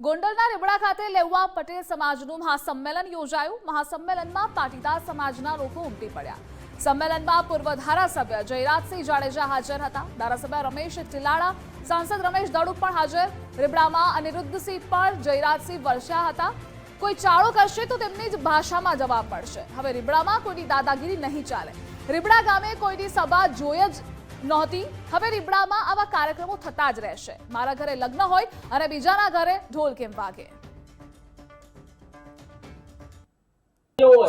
ગોંડલના રીબડા ખાતે લેવા પટેલ સમાજનું મહાસંમેલન યોજાયું. મહાસંમેલનમાં પાટીદાર સમાજના લોકો ઉમટી પડ્યા. સંમેલનમાં પૂર્વ ધારાસભ્ય જયરાજસિંહ જાડેજા હાજર હતા. ધારાસભ્ય રમેશ ચિલાડા સાંસદ રમેશ દડુક પણ હાજર. રીબડામાં અનિરુદ્ધસિંહ પણ, જયરાજસિંહ વરસ્યા હતા. કોઈ ચાળો કરશે તો તેમની જ ભાષામાં જવાબ પડશે હવે રીબડામાં કોઈની દાદાગીરી નહીં ચાલે. રીબડા ગામે કોઈની સભા જોઈ જ નહોતી. હવે રીબડામાં આવા કાર્યક્રમો થતા જ રહેશે. મારા ઘરે લગ્ન હોય અને બીજાના ઘરે ઢોલ કેમ વાગે?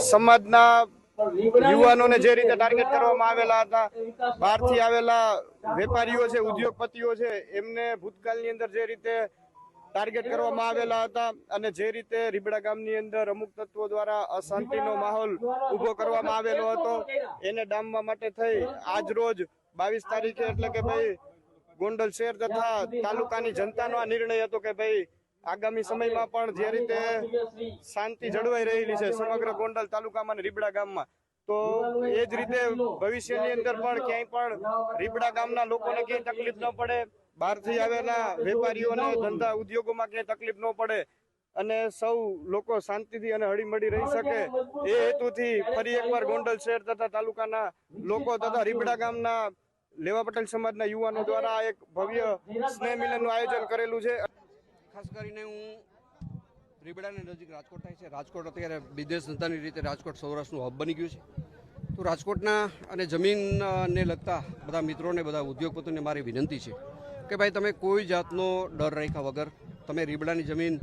સમાજના યુવાનોને જે રીતે ટાર્ગેટ કરવામાં આવેલા હતા, બહારથી આવેલા વેપારીઓ છે, ઉદ્યોગપતિઓ છે, એમને ભૂતકાળની અંદર જે રીતે ટાર્ગેટ કરવામાં આવેલા હતા અને જે રીતે રીબડા ગામની અંદર અમુક તત્વો દ્વારા અશાંતિનો માહોલ ઊભો કરવામાં આવેલો હતો. એને ડામવા માટે થઈ આજ રોજ બાવીસ તારીખે એટલે કે ભાઈ ગોંડલ શહેર તથા તાલુકાની જનતાનો આ નિર્ણય હતો કે ભાઈ આગામી સમયમાં પણ જે રીતે શાંતિ જળવાઈ રહેલી છે સમગ્ર ગોંડલ તાલુકામાં અને રીબડા ગામમાં. તો એ જ રીતે ભવિષ્યની અંદર પણ ક્યાંય પણ રીબડા ગામના લોકોને ક્યાંય તકલીફ ન પડે. બહારથી આવેલા વેપારીઓને ધંધા ઉદ્યોગોમાં ક્યાંય તકલીફ ન પડે અને સૌ લોકો શાંતિથી અને હળીમળી રહી શકે. એ હેતુથી ફરી એકવાર ગોંડલ શહેર તથા તાલુકાના લોકો તથા રીબડા ગામના લેવા પટેલ સમાજના યુવાનો દ્વારા એક ભવ્ય સ્નેહ મિલનનું આયોજન કરેલું છે. ખાસ કરીને હું રીબડાની નજીક રાજકોટ થાય છે. રાજકોટ અત્યારે બિઝનેસ ધંધાની રીતે રાજકોટ સૌરાષ્ટ્રનું હબ બની ગયું છે. તો રાજકોટના અને જમીનને લગતા બધા મિત્રોને બધા ઉદ્યોગપતિઓને મારી વિનંતી છે કે ભાઈ તમે કોઈ જાતનો ડર રાખ્યા વગર તમે રીબડાની જમીન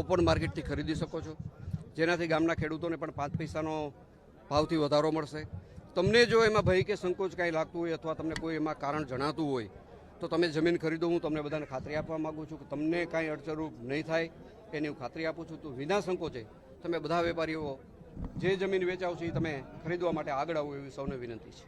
ઓપન માર્કેટથી ખરીદી શકો છો. જેનાથી ગામના ખેડૂતોને પણ પાંચ પૈસાનો ભાવથી વધારો મળશે. તમને જો એમાં ભય કે સંકોચ કાંઈ લાગતું હોય અથવા તમને કોઈ એમાં કારણ જણાતું હોય, તો તમે જમીન ખરીદો, હું તમને બધાને ખાતરી આપવા માગું છું કે તમને કાંઈ અડચણરૂપ નહીં થાય, એની હું ખાતરી આપું છું. તો વિના સંકોચે તમે બધા વેપારીઓ જે જમીન વેચાવ એ તમે ખરીદવા માટે આગળ આવો એવી સૌને વિનંતી છે.